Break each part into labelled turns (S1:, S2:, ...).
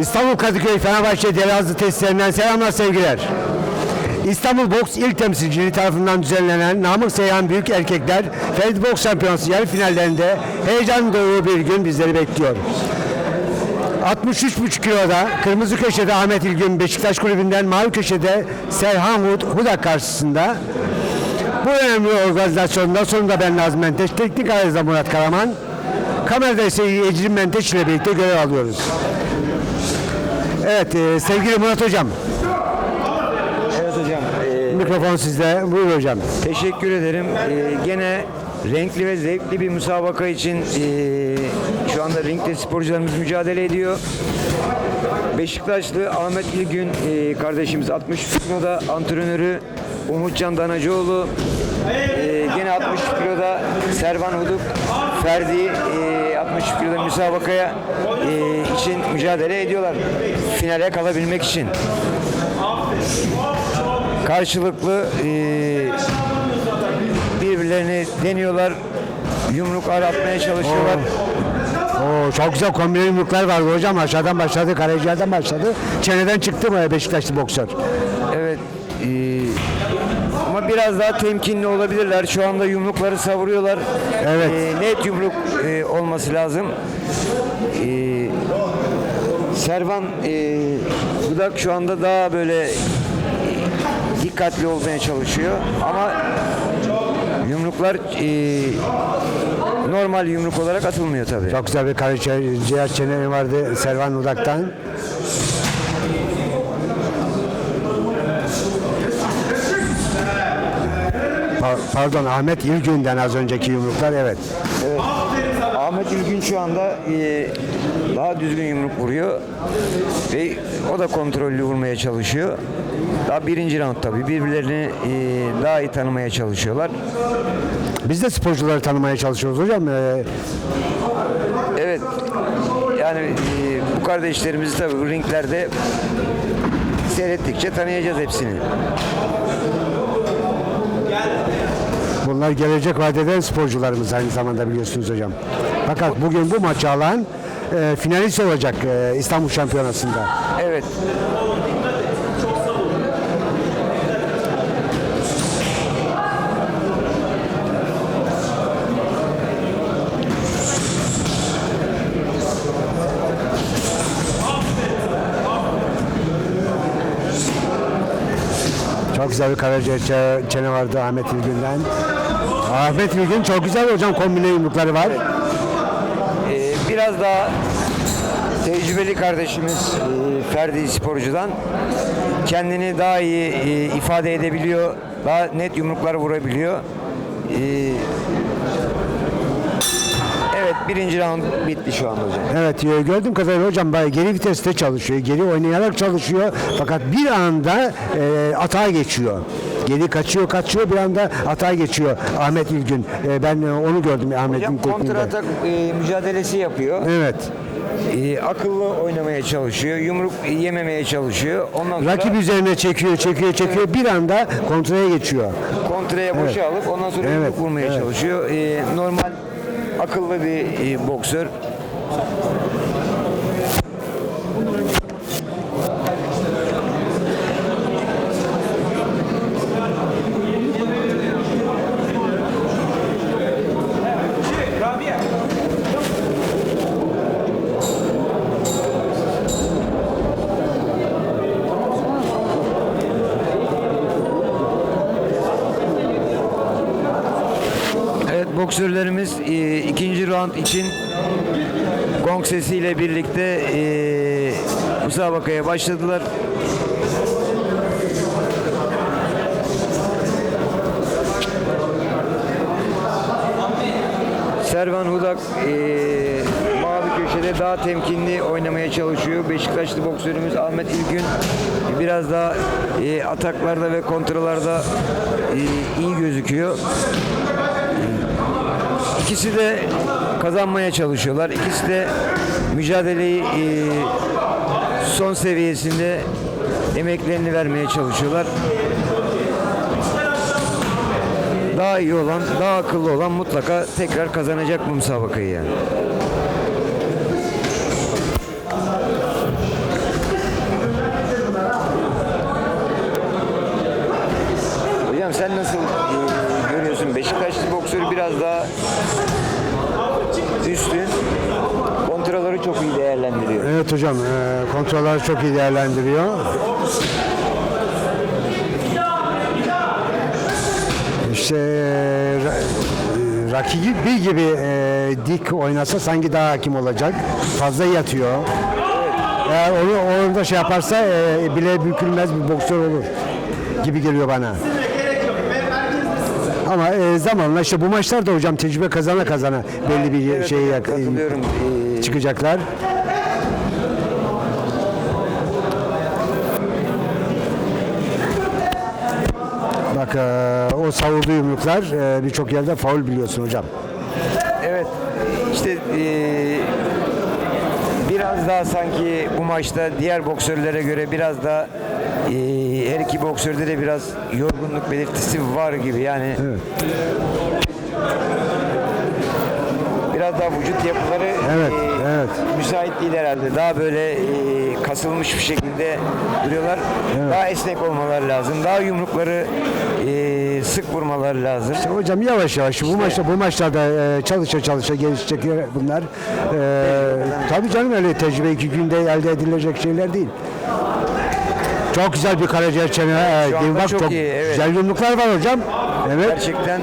S1: İstanbul Kadıköy Fenerbahçe Delazlı testlerinden selamlar sevgiler. İstanbul Boks İl Temsilciliği tarafından düzenlenen Namık Seyhan Büyük Erkekler Ferit Boks Şampiyonası yarı finallerinde heyecan dolu bir gün bizleri bekliyor. 63,5 kiloda kırmızı köşede Ahmet İlgün Beşiktaş Kulübü'nden mavi köşede Serhan Hud Hudak karşısında bu önemli organizasyonda sonunda ben Nazım Menteş, teknik analizde Murat Karaman, kamerada ise Ecrin Menteş ile birlikte görev alıyoruz. Evet e, sevgili Murat Hocam
S2: Evet hocam. e,
S1: mikrofon sizde. Buyur hocam.
S2: teşekkür ederim. E, gene renkli ve zevkli bir müsabaka için e, şu anda ringde sporcularımız mücadele ediyor. Beşiktaşlı Ahmet İlgün e, kardeşimiz 60 kiloda antrenörü Umutcan Danacıoğlu e, gene 60 kiloda Servan Huduk Ferdi e, 60 kiloda müsabakaya e, için mücadele ediyorlar. Finale kalabilmek için. Karşılıklı e, birbirlerini deniyorlar. Yumruk atmaya çalışıyorlar.
S1: Oo, çok güzel kombine yumruklar vardı hocam. Aşağıdan başladı, karaciğerden başladı. Çeneden çıktı mı Beşiktaşlı boksör?
S2: Evet. e, biraz daha temkinli olabilirler. Şu anda yumrukları savuruyorlar.
S1: Evet.
S2: E, net yumruk e, olması lazım. E, Servan e, Budak şu anda daha böyle e, dikkatli olmaya çalışıyor. Ama yumruklar e, normal yumruk olarak atılmıyor tabii.
S1: Çok güzel bir karaciğer çeneni vardı Servan Udak'tan. Pa- Pardon Ahmet İlgün'den az önceki yumruklar evet.
S2: Ahmet Ülgün şu anda e, daha düzgün yumruk vuruyor ve o da kontrollü vurmaya çalışıyor. Daha birinci round tabii birbirlerini e, daha iyi tanımaya çalışıyorlar.
S1: Biz de sporcuları tanımaya çalışıyoruz hocam. Ee,
S2: Evet yani e, bu kardeşlerimizi tabii bu ringlerde seyrettikçe tanıyacağız hepsini.
S1: Bunlar gelecek vadeden sporcularımız aynı zamanda biliyorsunuz hocam. Fakat bugün bu maçı alan e, finalist olacak e, İstanbul Şampiyonası'nda.
S2: Evet.
S1: Bir karaciğer çe- çene vardı Ahmet İlgün'den. Ahmet İlgün çok güzel hocam kombine yumrukları var.
S2: E, biraz daha tecrübeli kardeşimiz e, Ferdi sporcudan kendini daha iyi e, ifade edebiliyor. Daha net yumruklar vurabiliyor. E, evet birinci round bitti şu an hocam.
S1: Evet e, gördüğüm kadarıyla hocam bayağı geri viteste çalışıyor. Geri oynayarak çalışıyor. Fakat bir anda e, atağa geçiyor. Geri kaçıyor kaçıyor bir anda atağa geçiyor Ahmet İlgün. E, ben e, onu gördüm Ahmet'in
S2: Hocam
S1: tekniğinde.
S2: kontra atak e, mücadelesi yapıyor.
S1: Evet.
S2: E, akıllı oynamaya çalışıyor. Yumruk yememeye çalışıyor. Ondan sonra
S1: Rakip üzerine çekiyor, çekiyor, çekiyor. Bir anda kontraya geçiyor.
S2: kontraya boşa alıp ondan sonra
S1: Evet,
S2: yumruk vurmaya
S1: evet.
S2: çalışıyor. E, normal akıllı bir e, boksör. Evet boksörlerimiz e, ikinci round için gong sesiyle birlikte e, müsabakaya başladılar. Servan Hudak e, mavi köşede daha temkinli oynamaya çalışıyor. Beşiktaşlı boksörümüz Ahmet İlgün biraz daha e, ataklarda ve kontralarda e, iyi gözüküyor. İkisi de kazanmaya çalışıyorlar. İkisi de mücadeleyi e, son seviyesinde emeklerini vermeye çalışıyorlar. Daha iyi olan, daha akıllı olan mutlaka tekrar kazanacak bu müsabakayı yani. Hocam sen nasıl Beşiktaşlı boksörü biraz daha üstün. Kontraları çok iyi değerlendiriyor.
S1: Evet hocam, e, kontrolleri çok iyi değerlendiriyor. İşte e, rakibi gibi e, dik oynasa sanki daha hakim olacak. Fazla yatıyor. Eğer onu orada şey yaparsa e, bile bükülmez bir boksör olur gibi geliyor bana. Ama e, zamanla işte bu maçlar da hocam tecrübe kazana kazana belli bir
S2: Evet, hocam,
S1: yak-
S2: katılıyorum. Ee,
S1: çıkacaklar. Bak e, o savurduğu yumruklar e, birçok yerde faul biliyorsun hocam.
S2: Evet işte eee, biraz daha sanki bu maçta diğer boksörlere göre biraz daha eee, her iki boksörde de biraz yorgunluk belirtisi var gibi yani. Biraz daha vücut yapıları
S1: Evet,
S2: eee,
S1: evet.
S2: müsait değil herhalde. Daha böyle eee, kasılmış bir şekilde duruyorlar. Daha esnek olmaları lazım. Daha yumrukları eee, sık vurmaları lazım.
S1: Hocam yavaş yavaş bu maçta bu maçlarda e, çalışa çalışa gelişecekler bunlar. E, tabii canım öyle tecrübe iki günde elde edilecek şeyler değil. Çok güzel bir karaciğer çene. e,
S2: anda
S1: bak,
S2: çok iyi, evet.
S1: Güzel yumruklar var hocam. Evet.
S2: Gerçekten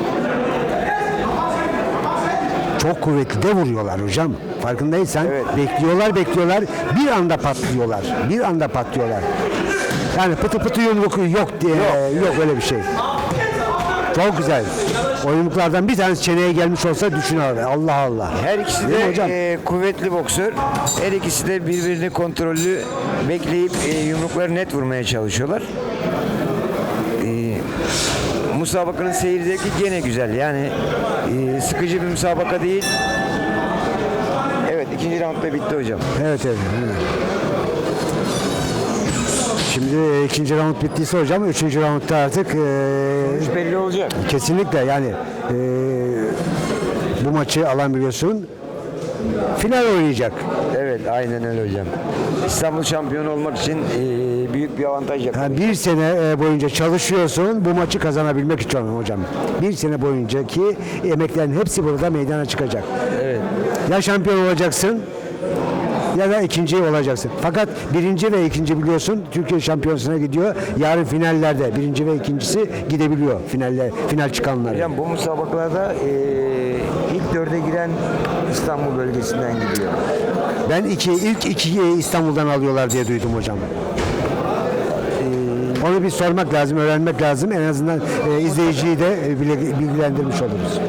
S1: Çok kuvvetli de vuruyorlar hocam. Farkındaysan
S2: Evet.
S1: bekliyorlar bekliyorlar bir anda patlıyorlar. Bir anda patlıyorlar. Yani pıtı pıtı yumruk yok diye yok, öyle bir şey. Çok güzel. O yumruklardan bir tanesi çeneye gelmiş olsa düşün abi. Allah Allah.
S2: Her ikisi
S1: Değil
S2: de
S1: hocam?
S2: e, kuvvetli boksör. Her ikisi de birbirini kontrollü bekleyip e, yumrukları net vurmaya çalışıyorlar. E, musabakanın seyir zevki gene güzel. Yani e, sıkıcı bir musabaka değil. İkinci round da bitti hocam.
S1: Evet evet. evet. Şimdi e, ikinci round bittiyse hocam üçüncü roundda artık e,
S2: Belli olacak.
S1: Kesinlikle yani eee, bu maçı alan biliyorsun final oynayacak.
S2: Evet aynen öyle hocam. İstanbul şampiyonu olmak için e, büyük bir avantaj yakaladı.
S1: Yani bir sene e, boyunca çalışıyorsun bu maçı kazanabilmek için hocam. Bir sene boyunca ki emeklerin hepsi burada meydana çıkacak.
S2: Evet.
S1: Ya şampiyon olacaksın ya da ikinci olacaksın. Fakat birinci ve ikinci biliyorsun Türkiye şampiyonasına gidiyor. Yarın finallerde birinci ve ikincisi gidebiliyor finalle final çıkanlar.
S2: Hocam bu musabakalarda e, ilk dörde giren İstanbul bölgesinden gidiyor.
S1: Ben iki, ilk iki İstanbul'dan alıyorlar diye duydum hocam. Onu bir sormak lazım, öğrenmek lazım. En azından e, izleyiciyi de e, bilgilendirmiş oluruz.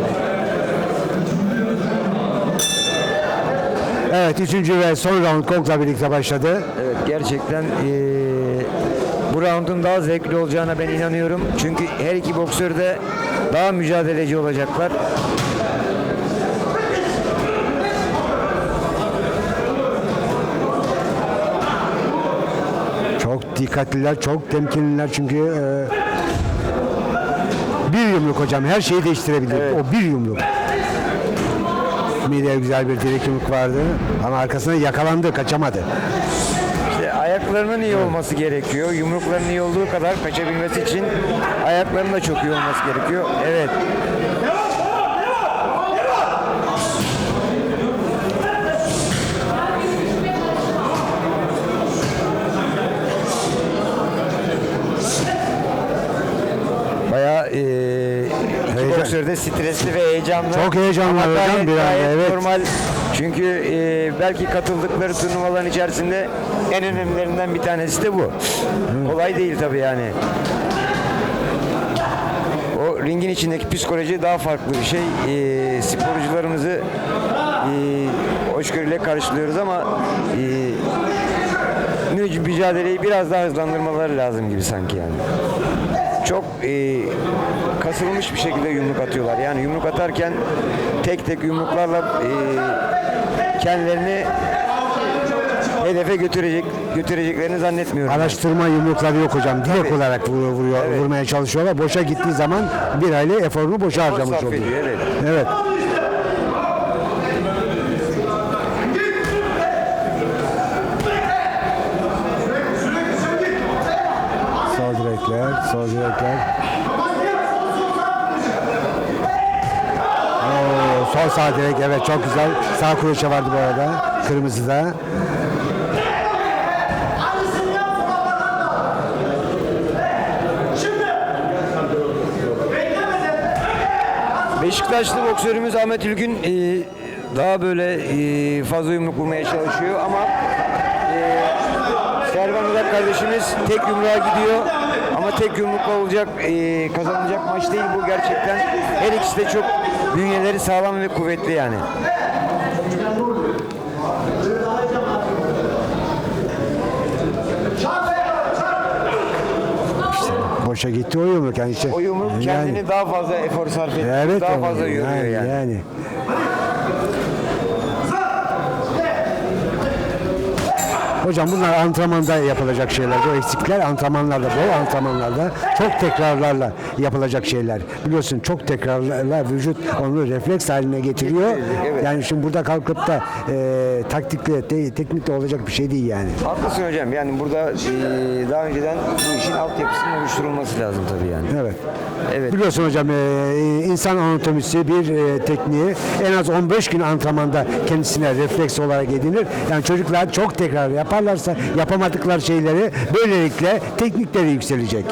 S1: Evet, üçüncü ve son round Kong'la birlikte başladı.
S2: Evet gerçekten eee, bu roundun daha zevkli olacağına ben inanıyorum. Çünkü her iki boksör de daha mücadeleci olacaklar.
S1: Çok dikkatliler, çok temkinliler çünkü e, bir yumruk hocam her şeyi değiştirebilir. O bir yumruk. Mideye güzel bir direk yumruk vardı ama arkasına yakalandı, kaçamadı.
S2: İşte ayaklarının iyi olması gerekiyor. Yumrukların iyi olduğu kadar kaçabilmesi için ayaklarının da çok iyi olması gerekiyor. Evet. Bayağı eee iki Stresli ve heyecanlı.
S1: Çok heyecanlı
S2: Ama
S1: hocam,
S2: gayet-
S1: bir anda,
S2: gayet
S1: evet.
S2: Normal. Çünkü eee, belki katıldıkları turnuvaların içerisinde en önemlilerinden bir tanesi de bu. Kolay değil tabii yani. O ringin içindeki psikoloji daha farklı bir şey. Eee, sporcularımızı eee hoşgörüyle karşılıyoruz ama mü- mücadeleyi biraz daha hızlandırmaları lazım gibi sanki yani çok e, kasılmış bir şekilde yumruk atıyorlar. Yani yumruk atarken tek tek yumruklarla e, kendilerini hedefe götürecek götüreceklerini zannetmiyorum.
S1: Araştırma yumrukları yok hocam. Direkt olarak vuruyor, vuruyor, vurmaya çalışıyorlar. Boşa gittiği zaman bir aile eforunu boşa harcamış oluyor.
S2: ediyor, evet.
S1: Evet. direkler, sol direkler. Oo, sol sağ direk evet çok güzel. Sağ kuruşa vardı bu arada. Kırmızıda.
S2: Beşiktaşlı boksörümüz Ahmet Ülgün e, daha böyle e, fazla yumruk vurmaya çalışıyor ama e, Servan Udak kardeşimiz tek yumruğa gidiyor ama tek yumrukla olacak e, kazanılacak maç değil bu gerçekten her ikisi de çok bünyeleri sağlam ve kuvvetli yani.
S1: Boşa gitti o yumruk yani işte.
S2: O yumruk
S1: Yani-
S2: kendini daha fazla efor sarf ediyor,
S1: Evet,
S2: daha fazla yoruyor yani.
S1: yani. Hocam bunlar antrenmanda yapılacak şeyler. Bu eksikler antrenmanlarda, bol antrenmanlarda çok tekrarlarla yapılacak şeyler. Biliyorsun çok tekrarlarla vücut onu refleks haline getiriyor.
S2: Evet.
S1: Yani şimdi burada kalkıp da e, taktikle, te- teknikle olacak bir şey değil yani.
S2: Haklısın hocam yani burada e, daha önceden bu işin altyapısının oluşturulması lazım tabii yani.
S1: Evet.
S2: Evet.
S1: Biliyorsun hocam e, insan anatomisi bir e, tekniği en az 15 gün antrenmanda kendisine refleks olarak edinir. Yani çocuklar çok tekrar yaparlarsa yapamadıkları şeyleri böylelikle teknikleri yükselecek.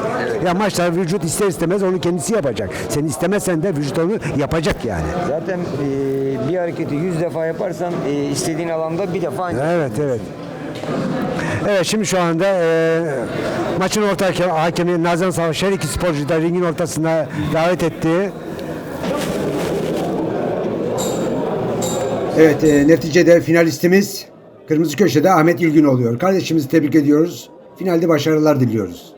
S1: Ya maçlar vücut ister istemez onu kendisi yapacak. Sen istemezsen de vücut onu yapacak yani.
S2: Zaten e, bir hareketi 100 defa yaparsan e, istediğin alanda bir defa ancak
S1: Evet evet. Evet şimdi şu anda e, maçın orta hakem- hakemi Nazan Savaş her iki sporcu da ringin ortasına davet etti. Evet e, neticede finalistimiz Kırmızı Köşe'de Ahmet İlgin oluyor. Kardeşimizi tebrik ediyoruz. Finalde başarılar diliyoruz.